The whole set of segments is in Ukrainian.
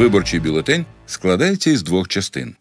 Виборчий бюлетень складається із двох частин: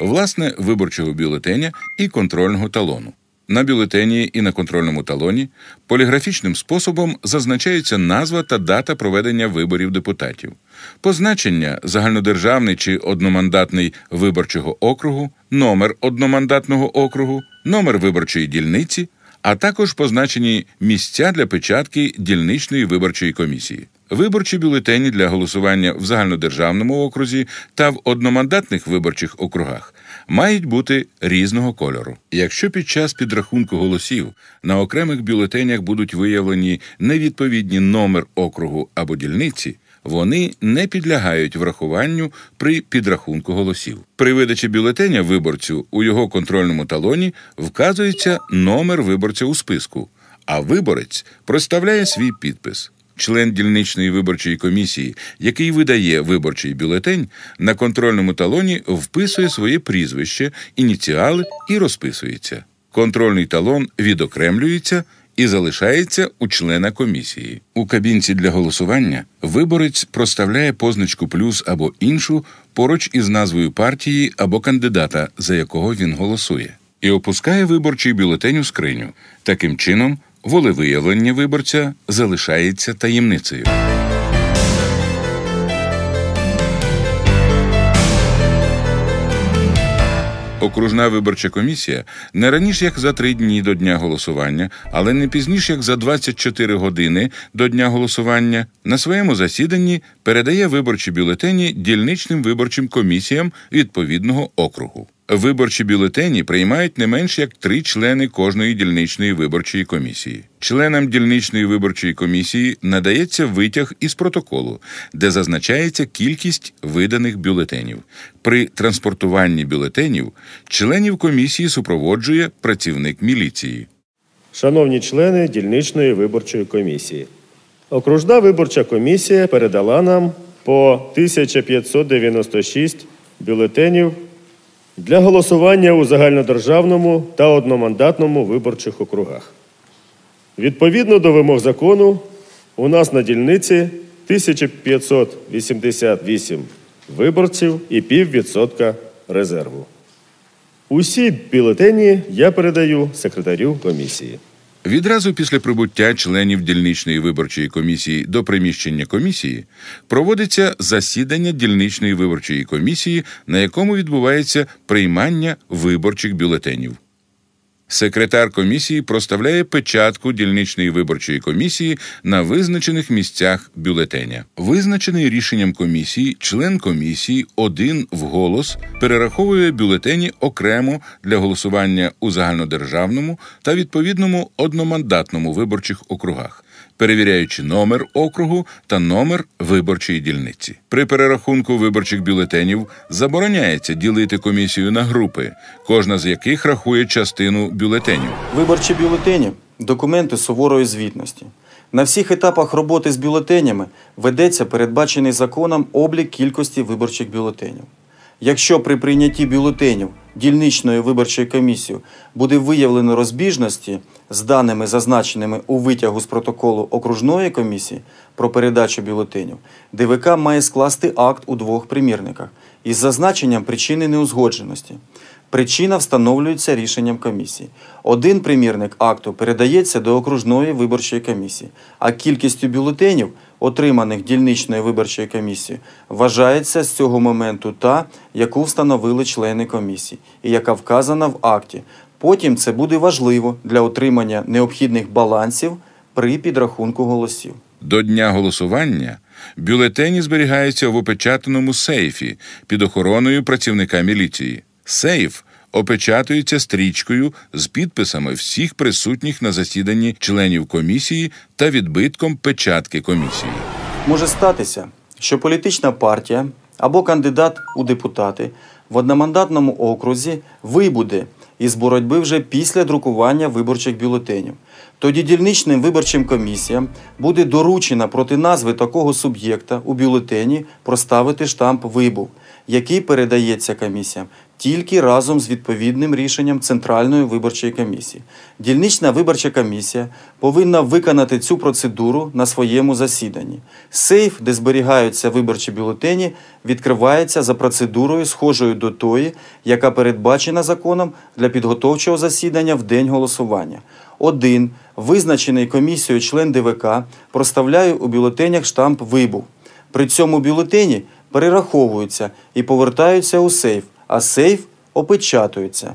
власне виборчого бюлетеня і контрольного талону. На бюлетені і на контрольному талоні поліграфічним способом зазначаються назва та дата проведення виборів депутатів, позначення загальнодержавний чи одномандатний виборчого округу, номер одномандатного округу, номер виборчої дільниці, а також позначені місця для печатки дільничної виборчої комісії. Виборчі бюлетені для голосування в загальнодержавному окрузі та в одномандатних виборчих округах мають бути різного кольору. Якщо під час підрахунку голосів на окремих бюлетенях будуть виявлені невідповідні номер округу або дільниці, вони не підлягають врахуванню при підрахунку голосів. При видачі бюлетеня виборцю у його контрольному талоні вказується номер виборця у списку, а виборець проставляє свій підпис. Член дільничної виборчої комісії, який видає виборчий бюлетень, на контрольному талоні вписує своє прізвище, ініціали і розписується. Контрольний талон відокремлюється і залишається у члена комісії. У кабінці для голосування виборець проставляє позначку плюс або іншу поруч із назвою партії або кандидата, за якого він голосує, і опускає виборчий бюлетень у скриню. Таким чином, волевиявлення виборця залишається таємницею. Окружна виборча комісія не раніше як за три дні до дня голосування, але не пізніше як за 24 години до дня голосування на своєму засіданні передає виборчі бюлетені дільничним виборчим комісіям відповідного округу. Виборчі бюлетені приймають не менш як три члени кожної дільничної виборчої комісії. Членам дільничної виборчої комісії надається витяг із протоколу, де зазначається кількість виданих бюлетенів. При транспортуванні бюлетенів членів комісії супроводжує працівник міліції. Шановні члени дільничної виборчої комісії, окружна виборча комісія передала нам по 1596 бюлетенів для голосування у загальнодержавному та одномандатному виборчих округах. Відповідно до вимог закону, у нас на дільниці 1588 виборців і піввідсотка резерву. Усі бюлетені я передаю секретарю комісії. Відразу після прибуття членів дільничної виборчої комісії до приміщення комісії проводиться засідання дільничної виборчої комісії, на якому відбувається приймання виборчих бюлетенів. Секретар комісії проставляє печатку дільничної виборчої комісії на визначених місцях бюлетеня. Визначений рішенням комісії, член комісії один вголос перераховує бюлетені окремо для голосування у загальнодержавному та відповідному одномандатному виборчих округах. Перевіряючи номер округу та номер виборчої дільниці. При перерахунку виборчих бюлетенів забороняється ділити комісію на групи, кожна з яких рахує частину бюлетенів. Виборчі бюлетені документи суворої звітності. На всіх етапах роботи з бюлетенями ведеться передбачений законом облік кількості виборчих бюлетенів. Якщо при прийнятті бюлетенів дільничною виборчою комісією буде виявлено розбіжності з даними, зазначеними у витягу з протоколу окружної комісії про передачу бюлетенів, ДВК має скласти акт у двох примірниках із зазначенням причини неузгодженості. Причина встановлюється рішенням комісії. Один примірник акту передається до окружної виборчої комісії, а кількістю бюлетенів, отриманих дільничною виборчою комісією, вважається з цього моменту та, яку встановили члени комісії, і яка вказана в акті. Потім це буде важливо для отримання необхідних балансів при підрахунку голосів. До дня голосування бюлетені зберігаються в опечатаному сейфі під охороною працівника міліції. Сейф опечатується стрічкою з підписами всіх присутніх на засіданні членів комісії та відбитком печатки комісії. Може статися, що політична партія або кандидат у депутати в одномандатному окрузі вибуде із боротьби вже після друкування виборчих бюлетенів. Тоді дільничним виборчим комісіям буде доручено проти назви такого суб'єкта у бюлетені проставити штамп вибув, який передається комісіям тільки разом з відповідним рішенням Центральної виборчої комісії. Дільнична виборча комісія повинна виконати цю процедуру на своєму засіданні. Сейф, де зберігаються виборчі бюлетені, відкривається за процедурою, схожою до тої, яка передбачена законом для підготовчого засідання в день голосування. Один визначений комісією член ДВК проставляє у бюлетенях штамп вибув. При цьому бюлетені перераховуються і повертаються у сейф, а сейф опечатується.